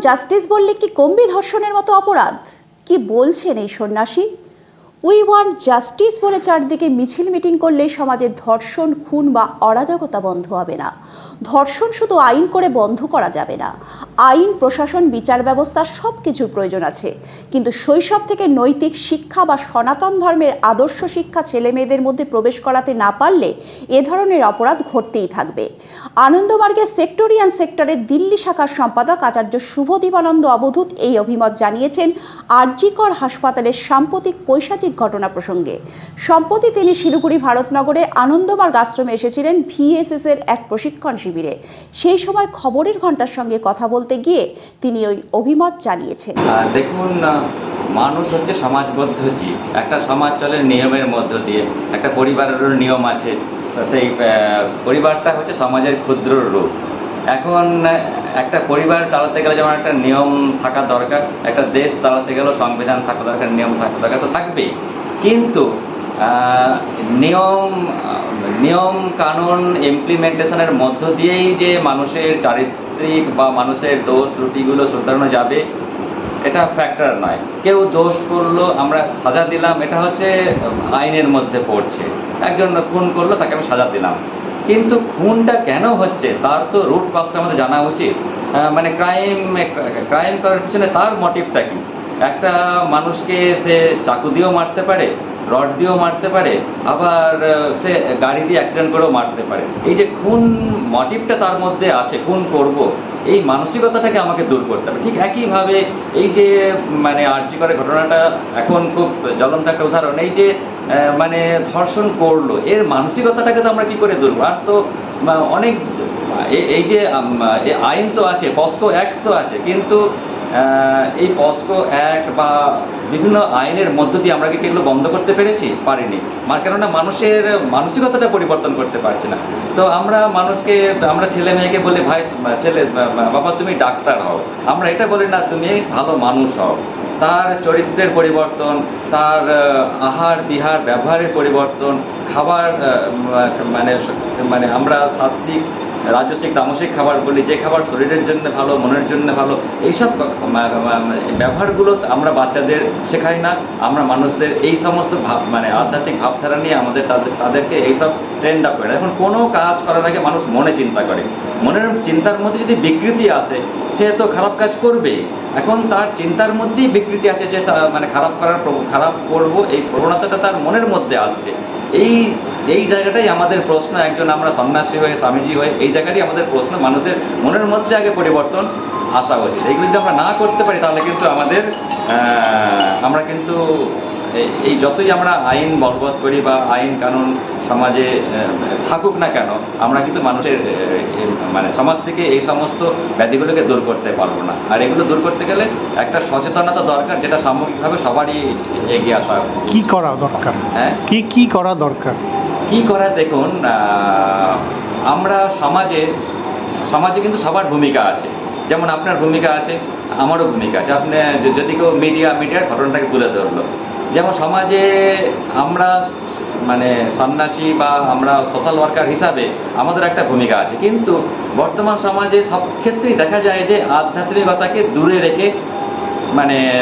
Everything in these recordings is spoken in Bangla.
জাস্টিস বললে কি কমবে ধর্ষণের মতো অপরাধ? কি বলছেন এই সন্ন্যাসী? উই ওয়ান্ট জাস্টিস বলে চারদিকে মিছিল মিটিং করলে সমাজে ধর্ষণ, খুন বা অরাজকতা বন্ধ হবে না। ধর্ষণ শুধু আইন করে বন্ধ করা যাবে না। আইন, প্রশাসন, বিচার ব্যবস্থা সব কিছুর প্রয়োজন আছে। কিন্তু শৈশব থেকে নৈতিক শিক্ষা বা সনাতন ধর্মের আদর্শ শিক্ষা ছেলে মেয়েদের মধ্যে প্রবেশ করাতে না পারলে এ ধরনের অপরাধ ঘটতেই থাকবে। আনন্দমার্গের সেক্টরিয়ান সেক্টরের দিল্লি শাখার সম্পাদক আচার্য শুভদীপানন্দ অবধূত এই অভিমত জানিয়েছেন, আরজিকর হাসপাতালের সাম্প্রতিক পৈশাচিক ঘটনা প্রসঙ্গে। সম্প্রতি তিনি শিলিগুড়ি ভারতনগরে আনন্দমার্গ আশ্রমে এসেছিলেন ভিএসএস এর এক প্রশিক্ষণ শিবিরে। সেই সময় খবরের ঘণ্টার সঙ্গে কথা বলতে গিয়ে তিনি ওই অভিমত জানিয়েছেন। দেখুন মানুষ হচ্ছে সমাজবদ্ধ জীব। একটা সমাজ চলে নিয়মের মধ্য দিয়ে। একটা পরিবারেরও নিয়ম আছে। সেই পরিবারটা হচ্ছে সমাজের ক্ষুদ্র রূপ। এখন একটা পরিবার চালাতে গেলে যেমন একটা নিয়ম থাকা দরকার, একটা দেশ চালাতে গেলেও সংবিধান থাকা দরকার, নিয়ম থাকা দরকার তো থাকবেই। কিন্তু নিয়ম নিয়ম কানুন ইমপ্লিমেন্টেশনের মধ্য দিয়েই যে মানুষের চারিত্রিক বা মানুষের দোষ ত্রুটিগুলো শুধরানো যাবে, এটা ফ্যাক্টর নয়। কেউ দোষ করল, আমরা সাজা দিলাম, এটা হচ্ছে আইনের মধ্যে পড়ছে। একজন খুন করল, তাকে আমি সাজা দিলাম। কিন্তু খুনটা কেন হচ্ছে? তার তো রুট কজটা আমাদের জানা উচিত। মানে ক্রাইম ক্রাইম করার পিছনে তার মোটিভটা কি? একটা মানুষকে সে চাকু দিয়েও মারতে পারে, রড দিয়েও মারতে পারে, আবার সে গাড়ি দিয়ে অ্যাক্সিডেন্ট করেও মারতে পারে এই যে খুন মটিভটা তার মধ্যে আছে, খুন করব, এই মানসিকতাটাকে আমাকে দূর করতে হবে ঠিক একইভাবে এই যে মানে আর্জি করে ঘটনাটা এখন খুব জ্বলন্ত একটা উদাহরণ, এই যে মানে ধর্ষণ করল, এর মানসিকতাটাকে তো আমরা কি করে দূর? আজ তো অনেক এই যে আইন তো আছে পস্কো অ্যাক্ট তো আছে, কিন্তু এই পস্কো অ্যাক্ট বা বিভিন্ন আইনের মধ্য দিয়ে আমরা কি এগুলো বন্ধ করতে পেরেছি? পারিনি। মার কেননা মানুষের মানসিকতাটা পরিবর্তন করতে পারছে না। তো আমরা মানুষকে, আমরা ছেলে মেয়েকে বলি, ভাই, ছেলে, বাবা, তুমি ডাক্তার হও। আমরা এটা বলি, না, তুমি ভালো মানুষ হও। তার চরিত্রের পরিবর্তন, তার আহার, বিহার, ব্যবহারের পরিবর্তন, খাবার মানে মানে আমরা সাত্বিক রাজসিক তামসিক খাবার বলি যে খাবার শরীরের জন্য ভালো, মনের জন্য ভালো, এইসব ব্যবহারগুলো আমরা বাচ্চাদের শেখাই না। আমরা মানুষদের এই সমস্ত ভাব মানে আধ্যাত্মিক ভাবধারা নিয়ে আমাদের তাদের, তাদেরকে এইসব ট্রেন্ড আপ করে। এখন কোনো কাজ করার আগে মানুষ মনে চিন্তা করে। মনের চিন্তার মধ্যে যদি বিকৃতি আসে, সে তো খারাপ কাজ করবে। এখন তার চিন্তার মধ্যেই বিকৃতি আছে যে মানে খারাপ করার খারাপ করব, এই প্রবণতাটা তার মনের মধ্যে আসছে। এই এই জায়গাটাই আমাদের প্রশ্ন। একজন আমরা সন্ন্যাসী হয়ে স্বামীজি হয়ে এই জায়গাটাই আমাদের প্রশ্ন। মানুষের মনের মধ্যে আগে পরিবর্তন আসা উচিত। এইগুলো যদি আমরা না করতে পারি তাহলে কিন্তু আমাদের আমরা কিন্তু এই- এই যতই আমরা আইন বলবৎ করি বা আইন কানুন সমাজে থাকুক না কেন আমরা কিন্তু মানুষের মানে সমাজ থেকে এই সমস্ত ব্যাধিগুলোকে দূর করতে পারব না। আর এগুলো দূর করতে গেলে একটা সচেতনতা দরকার যেটা সামগ্রিকভাবে সবারই এগিয়ে আসা কি করা দরকার? হ্যাঁ? কি কি করা দরকার? কি করা দেখুন আমরা সমাজে সমাজে কিন্তু সবার ভূমিকা আছে। যেমন আপনার ভূমিকা আছে, আমারও ভূমিকা আছে। আপনি যদি কেউ মিডিয়া, মিডিয়ার ঘটনাটাকে তুলে ধরলো। যেমন সমাজে আমরা মানে সন্ন্যাসী বা আমরা সোশ্যাল ওয়ার্কার হিসাবে আমাদের একটা ভূমিকা আছে। কিন্তু বর্তমান সমাজে সব ক্ষেত্রেই দেখা যায় যে আধ্যাত্মিকতাকে দূরে রেখে মানে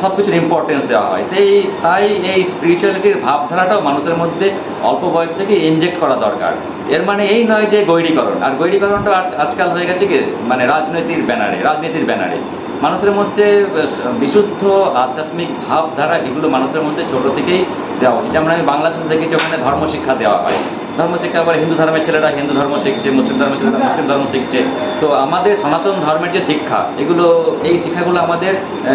সব কিছুর ইম্পর্টেন্স দেওয়া হয়। তাই তাই এই স্পিরিচুয়ালিটির ভাবধারাটাও মানুষের মধ্যে অল্প বয়স থেকে ইনজেক্ট করা দরকার। এর মানে এই নয় যে গৈরীকরণ। আর গৈরীকরণটা আজ- আজকাল হয়ে গেছে কি মানে রাজনৈতিক ব্যানারে, রাজনীতির ব্যানারে। মানুষের মধ্যে বিশুদ্ধ আধ্যাত্মিক ভাবধারা এগুলো মানুষের মধ্যে ছোট থেকেই দেওয়া উচিত যেমন আমি বাংলাদেশে দেখেছি ওখানে ধর্ম শিক্ষা দেওয়া হয়। ধর্ম শিক্ষা আবার হিন্দু ধর্মের ছেলেরা হিন্দু ধর্ম শিখছে মুসলিম ধর্মের ছেলেরা মুসলিম ধর্ম শিখছে। তো আমাদের সনাতন ধর্মের যে শিক্ষা এগুলো এই শিক্ষাগুলো আমাদের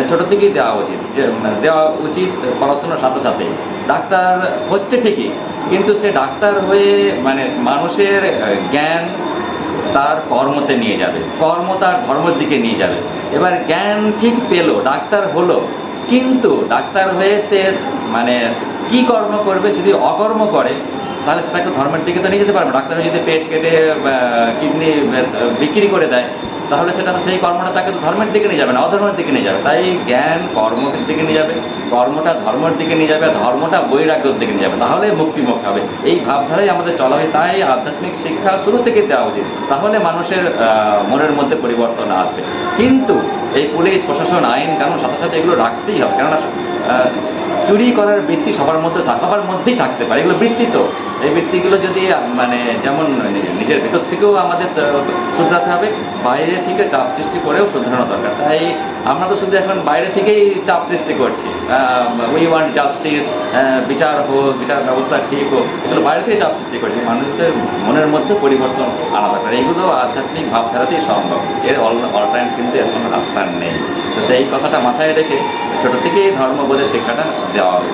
ছোট থেকেই দেওয়া উচিত যে উম, দেওয়া উচিত পড়াশোনার সাথে সাথে। ডাক্তার হচ্ছে ঠিকই কিন্তু সে ডাক্তার হয়ে মানে মানুষের জ্ঞান তার কর্মতে নিয়ে যাবে। কর্ম তার ধর্মের দিকে নিয়ে যাবে। এবার জ্ঞান ঠিক পেল, ডাক্তার হলো। কিন্তু ডাক্তার হয়ে সে মানে কি কর্ম করবে, যদি অকর্ম করে, তাহলে সেটাকে ধর্মের দিকে তো নিয়ে যেতে পারবে ডাক্তার যদি পেট কেটে কিডনি বিক্রি করে দেয় তাহলে সেটা সেই কর্মটা তাকে ধর্মের দিকে নিয়ে যাবে না, অধর্মের দিকে নিয়ে যাবে। তাই জ্ঞান কর্মের দিকে নিয়ে যাবে, কর্মটা ধর্মের দিকে নিয়ে যাবে, ধর্মটা বৈরাগ্যের দিকে নিয়ে যাবে। তাহলে মুক্তিমুখ হবে। এই ভাবধারাই আমাদের চলা হয়, তাই আধ্যাত্মিক শিক্ষা শুরু থেকে দেওয়া উচিত। তাহলে মানুষের মনের মধ্যে পরিবর্তন আসবে। কিন্তু এই পুলিশ, প্রশাসন, আইন, কানুন সাথে সাথে এগুলো রাখতেই হবে। কেননা চুরি করার বৃত্তি সবার মধ্যে সবার মধ্যেই থাকতে পারে, এগুলো বৃত্তি তো। এই বৃত্তিগুলো যদি মানে যেমন নিজের ভিতর থেকেও আমাদের শুধরাতে হবে, বাইরে থেকে চাপ সৃষ্টি করেও শুধরানো দরকার। তাই আমরা তো শুধু এখন বাইরে থেকেই চাপ সৃষ্টি করছি। উই ওয়ান্ট জাস্টিস বিচার হোক, বিচার ব্যবস্থা ঠিক হোক, এগুলো বাইরে থেকে চাপ সৃষ্টি করছি। মানুষদের মনের মধ্যে পরিবর্তন আনা দরকার। এইগুলো আধ্যাত্মিক ভাবধারাতেই সম্ভব। এর অল অল টাইম কিন্তু এখন রাস্তা নেই। তো সেই কথাটা মাথায় রেখে ছোটো থেকেই ধর্মবোধের শিক্ষাটা দেওয়া হবে